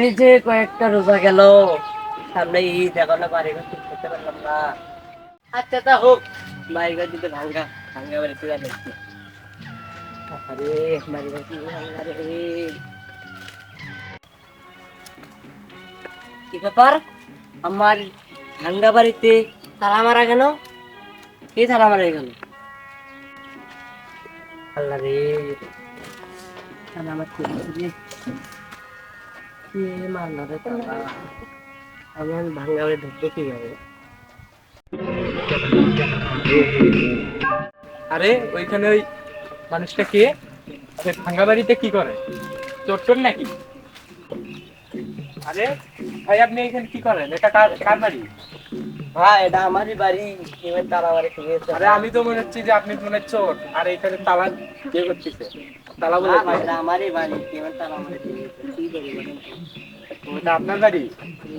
এই যে কয়েকটা রোজা গেল, সামনে ঈদ, এখনও বাড়ি ঘর ঠিক করতে পারলাম না। আচ্ছা তা হোক, বাড়ি ঘর দিতে ভাঙ্গা ভাঙ্গা বাড়ি তুলে আরে, বাড়ি ঘর কি ভাঙ্গা রে? কি ব্যাপার? আমার ভাঙ্গা বাড়িতে তালা মারা কেন কে তালা মারা গেল? আল্লাহ রে আমার রে কে মারলো রে তালা আমি এখন ঢুকবো কীভাবে আরে ওইখানে ওই মানুষটা কে? ভাঙ্গা বাড়িতে কি করে? চোর নাকি? আরে ভাই আপনি এখানে কি করেন? এটা কার কার বাড়ি? হ্যাঁ এটা আমারই বাড়ি। এবার ঠিক আছে আরে আমি তো মনে হচ্ছে যে আপনি মনে চোর। আর এখানে তালা ইয়ে করতেছে? তালা বলে আমারই বাড়ি। এবার তালা মারে ঠিক আছে? ওটা আপনার বাড়ি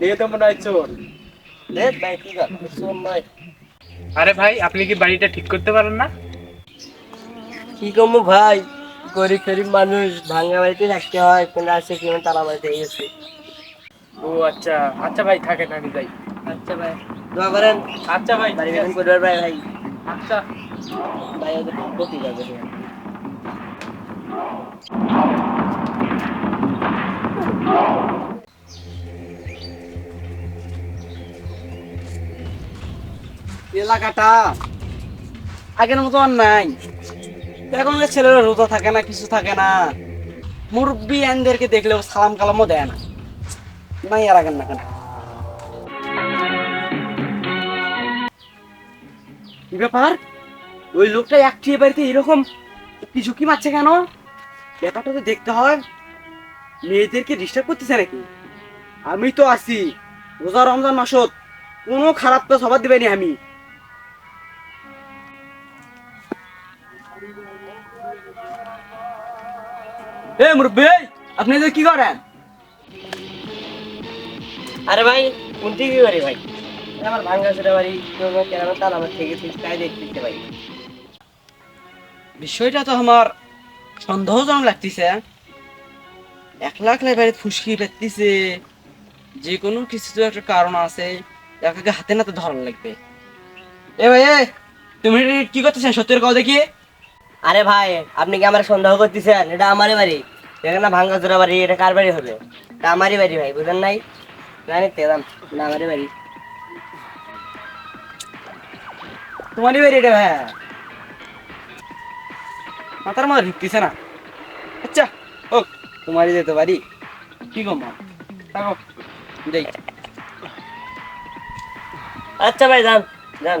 দেখে তো মনে হয় চোর। দেখ ভাই কি নয়। আরে ভাই আপনি কি বাড়িটা ঠিক করতে পারেন না? কি কমু ভাই? গরিব গরিব মানুষ ভাঙ্গা বাড়িতে থাকতে হয় কিন্তু আসে কি তালা মারিতে গেছে। ও আচ্ছা। আচ্ছা ভাই থাকেন আমি যাই। আচ্ছা ভাই দোয়া করেন। আচ্ছা ভাই বাড়ি ঠিক বেতন আছে। ভাই ভাই? আচ্ছা। ভাই ওদের ক্ষতি যাবে এলাকাটা আগের মতো আর নাই। এখনকার ছেলেরা রোজা থাকে না, কিছু থাকে না, মুরব্বী আনদেরকে দেখলেও সালাম কালামও দেয় না। নাই আর আগের না কেন? কি ব্যাপার? ওই লোকটা একটি বাড়িতে এরকম কিছু কি মারছে কেন? ব্যাপারটা তো দেখতে হয়। মেয়েদেরকে ডিস্টার্ব করতেছে নাকি? আমি তো আছি। রোজা রমজান মাসত কোনো খারাপ কাজ হবার দিবেনি আমি। এ মুরব্বী আপনি কি করেন? আরে ভাই কোনটি কি বাড়ি ভাই? আমার ভাঙ্গা বাড়ি কেন তালা আমার থেকে তাই দেখতে ভাই। বিষয়টা তো আমার সন্দেহজনক লাগতেছে এক লাখ বাড়ি ফুসকি পেতেছে যে কোনো কিছু তো একটা কারণ আছে একে হাতে নাতে ধরা লাগবে। এ ভাই তুমি কি করতেছেন? সত্যের কথা দেখি আরে ভাই, আপনি কি আমার সন্দেহ করতেছেন? এটা আমারই বাড়ি। এখানে ভাঙ্গা চোরা বাড়ি, এটা কার বাড়ি হবে? এটা আমারই বাড়ি ভাই বুঝলেন নাই? জানি তেলাম না, আমারই বাড়ি। তোমারই বাড়ি এটা ভাই। মাথার মধ্যে ঢুকতেছে না। আচ্ছা ও, তোমারই যেতে পারি কি গো মা? থাকো, যাই। আচ্ছা ভাই, যান যান।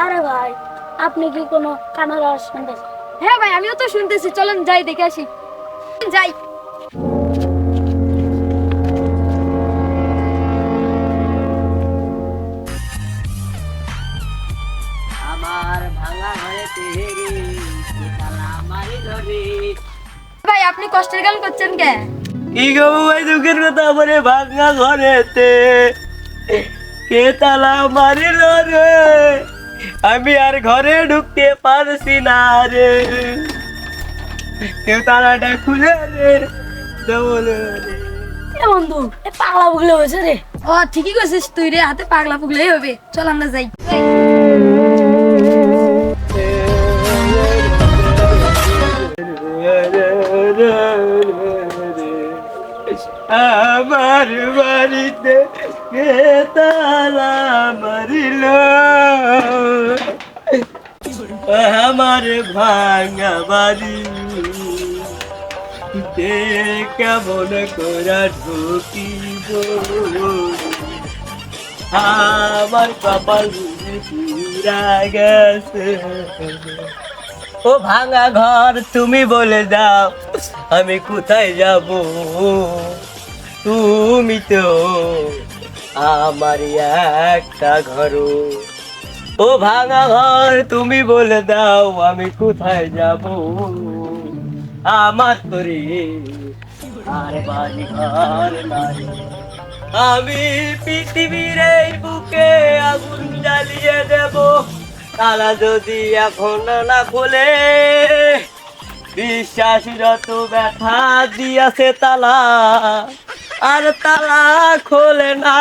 আরে ভাই আপনি কি কোনো কানার আওয়াজ শুনতেছেন? হ্যাঁ ভাই আমিও তো শুনতেছি। চলেন যাই দেখে আসি। যাই। আমার ভাঙা ঘরেতে রে কে তালা মারিল রে ভাই আপনি কষ্টের গান করছেন কে? কি গো ভাই দুঃখের কথা আমার ভাঙা ঘরেতে? কে তালা মারিল রে আমি আর ঘরে ঢুকতে পারছি না রে। কেউ তালাটা খুলে রে। এ বন্ধু এ পাগলা পুগলে হয়েছে রে। ও ঠিকই কইছিস তুই রে হাতে পাগলা পুগলেই হবে। চল আমরা যাই। আমার বাড়িতে কে তালা মারিল? আমার ভাঙা বাড়ি। তে কেমন করা ঢুকিব? আমার কপাল পুরা গেছে। ও ভাঙা ঘর তুমি বলে দাও, আমি কোথায় যাব? তুমি তো আমার একটা ঘর ও ভাঙা ঘর, তুমি বলে দাও, আমি কোথায় যাব? আমার তোরে আর বাড়ি ঘর আমি পৃথিবীর এই বুকে আগুন জ্বালিয়ে দেব। তালা যদি এখন না খোলে, বিশ্বাস যত ব্যথা দিয়াছে তালা, আর তালা খোলে না।